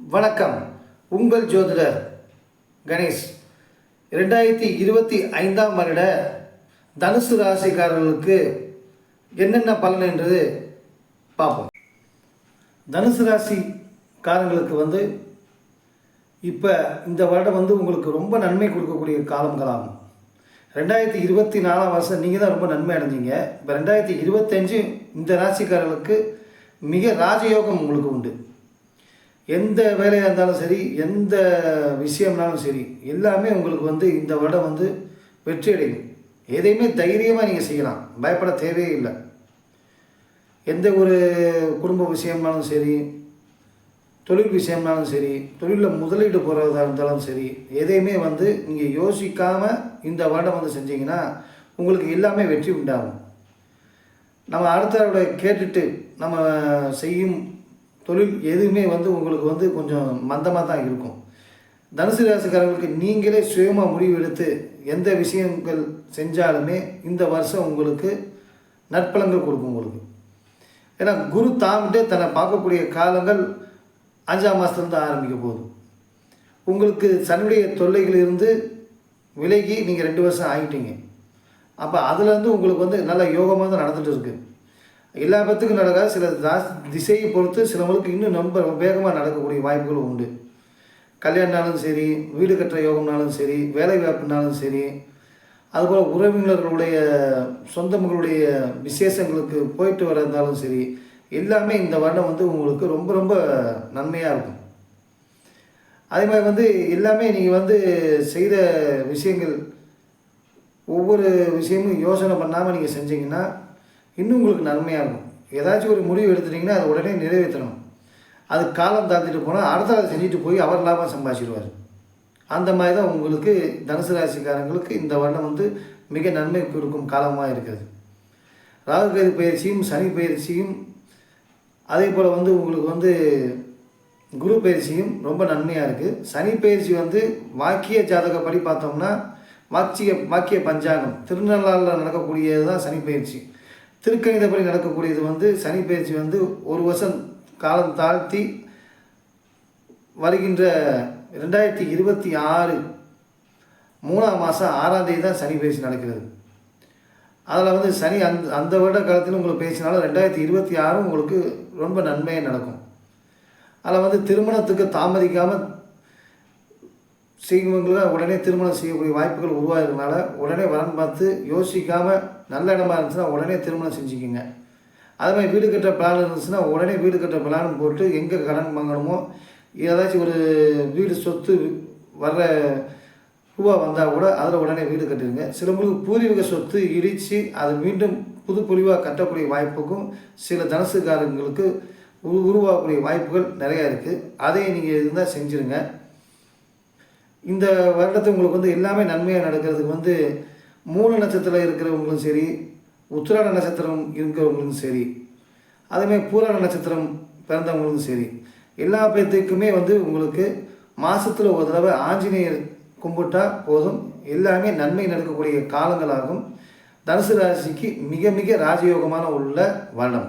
வணக்கம். உங்கள் ஜோதிடர் கணேஷ். ரெண்டாயிரத்தி இருபத்தி ஐந்தாம் வருட தனுசு ராசிக்காரர்களுக்கு என்னென்ன பலன் என்றது பார்ப்போம். தனுசு ராசிக்காரங்களுக்கு வந்து இப்போ இந்த வருடம் வந்து உங்களுக்கு ரொம்ப நன்மை கொடுக்கக்கூடிய காலங்களாகும். ரெண்டாயிரத்தி இருபத்தி நாலாம் வருஷம் நீங்கள் தான் ரொம்ப நன்மை அடைஞ்சிங்க. இப்போ ரெண்டாயிரத்தி இருபத்தஞ்சு இந்த ராசிக்காரர்களுக்கு மிக ராஜயோகம் உங்களுக்கு உண்டு. எந்த வேலையாக இருந்தாலும் சரி எந்த விஷயம்னாலும் சரி எல்லாமே உங்களுக்கு வந்து இந்த வருடம் வந்து வெற்றி அடையும். எதையுமே தைரியமாக நீங்கள் செய்யலாம். பயப்பட தேவையே இல்லை. எந்த ஒரு குடும்ப விஷயம்னாலும் சரி தொழில் விஷயம்னாலும் சரி தொழிலில் முதலீடு போகிறதா இருந்தாலும் சரி எதையுமே வந்து நீங்கள் யோசிக்காமல் இந்த வருடம் வந்து செஞ்சீங்கன்னா உங்களுக்கு எல்லாமே வெற்றி உண்டாகும். நம்ம அடுத்தவரோட கேட்டுட்டு நம்ம செய்யும் தொழில் எதுவுமே வந்து உங்களுக்கு வந்து கொஞ்சம் மந்தமாக தான் இருக்கும். தனுசு ராசிக்காரங்களுக்கு நீங்களே சுயமாக முடிவெடுத்து எந்த விஷயங்கள் செஞ்சாலுமே இந்த வருஷம் உங்களுக்கு நற்பலங்கள் கொடுக்கும் உங்களுக்கு. ஏன்னா குரு தாங்கிட்டே தன்னை பார்க்கக்கூடிய காலங்கள் அஞ்சாம் மாதத்துலேருந்து ஆரம்பிக்க போகுது. உங்களுக்கு சனுடைய தொல்லைகளிலிருந்து விலகி நீங்கள் ரெண்டு வருஷம் ஆகிட்டீங்க அப்போ அதுலேருந்து உங்களுக்கு வந்து நல்ல யோகமாக தான் நடந்துகிட்டு இருக்குது எல்லா பத்துக்கும் நடக்காது. சில தாஸ் திசையை பொறுத்து சிலவங்களுக்கு இன்னும் ரொம்ப வேகமாக நடக்கக்கூடிய வாய்ப்புகள் உண்டு. கல்யாணம்னாலும் சரி வீடு கட்டுற யோகம்னாலும் சரி வேலை வாய்ப்புனாலும் சரி அதுபோல் உறவினர்களுடைய சொந்தங்களுடைய விசேஷங்களுக்கு போயிட்டு வரந்தாலும் சரி எல்லாமே இந்த வருடம் வந்து உங்களுக்கு ரொம்ப ரொம்ப நன்மையாக இருக்கும். அதே மாதிரி வந்து எல்லாமே நீங்கள் வந்து செய்கிற விஷயங்கள் ஒவ்வொரு விஷயமும் யோசனை பண்ணாமல் நீங்கள் செஞ்சீங்கன்னா இன்னும் உங்களுக்கு நன்மையாக இருக்கும். ஏதாச்சும் ஒரு முடிவு எடுத்துட்டிங்கன்னா அதை உடனே நிறைவேற்றணும். அது காலம் தாழ்த்திட்டு போனால் அடுத்த ஆள் செஞ்சுட்டு போய் அவர் லாபம் சம்பாதிச்சிடுவார் அந்த மாதிரி தான் உங்களுக்கு தனுசு ராசிக்காரங்களுக்கு இந்த வருடம் வந்து மிக நன்மை கொடுக்கும் காலமாக இருக்கிறது. ராகுகேது பயிற்சியும் சனி பயிற்சியும் அதே போல் வந்து உங்களுக்கு வந்து குரு பயிற்சியும் ரொம்ப நன்மையாக இருக்குது சனி பயிற்சி வந்து வாக்கிய ஜாதகப்படி பார்த்தோம்னா வாக்கிய வாக்கிய பஞ்சாங்கம். திருநள்ளாறில் நடக்கக்கூடியது தான் சனி பயிற்சி. திருக்கணிதப்படி நடக்கக்கூடியது வந்து சனி பயிற்சி வந்து ஒரு வருஷம் காலம் தாழ்த்தி வருகின்ற ரெண்டாயிரத்தி இருபத்தி ஆறு மூணாம் மாதம் ஆறாம் தேதி தான் சனி பயிற்சி நடக்கிறது. அதில் வந்து சனி அந்த அந்த வருட காலத்தில் உங்களுக்கு பேசினாலும் ரெண்டாயிரத்தி இருபத்தி ஆறும் உங்களுக்கு ரொம்ப நன்மையே நடக்கும். அதில் வந்து திருமணத்துக்கு தாமதிக்காமல் செய்வங்களை உடனே திருமணம் செய்யக்கூடிய வாய்ப்புகள் உருவாகிறதுனால உடனே வரன் பார்த்து யோசிக்காமல் நல்ல இடமா இருந்துச்சுன்னா உடனே திருமணம் செஞ்சுக்கிங்க. அது மாதிரி வீடு கட்டுற பிளான் இருந்துச்சுன்னா உடனே வீடு கட்டுற பிளான் போட்டு எங்கே கடன் வாங்கணுமோ ஏதாச்சும் ஒரு வீடு சொத்து வர்ற ரூபா வந்தால் கூட அதில் உடனே வீடு கட்டிடுங்க. சிலவங்களுக்கு பூர்வீக சொத்து இடித்து அது மீண்டும் புது பொலிவாக கட்டக்கூடிய வாய்ப்புக்கும் சில தனுசுக்காரங்களுக்கு உரு உருவாகக்கூடிய வாய்ப்புகள் நிறையா இருக்குது அதையும் நீங்கள் இருந்தால் செஞ்சுருங்க. இந்த வருடத்தை உங்களுக்கு வந்து எல்லாமே நன்மையாக நடக்கிறதுக்கு வந்து மூல நட்சத்திரம் இருக்கிறவங்களும் சரி உத்திராட நட்சத்திரம் இருக்கிறவங்களும் சரி அதேமாதிரி பூராட நட்சத்திரம் பிறந்தவங்களும் சரி எல்லா பேர்த்துக்குமே வந்து உங்களுக்கு மாதத்தில் ஒரு தடவை ஆஞ்சநேயர் கும்பிட்டா போதும். எல்லாமே நன்மை நடக்கக்கூடிய காலங்களாகும். தனுசு ராசிக்கு மிக மிக ராஜயோகமான உள்ள வருடம்.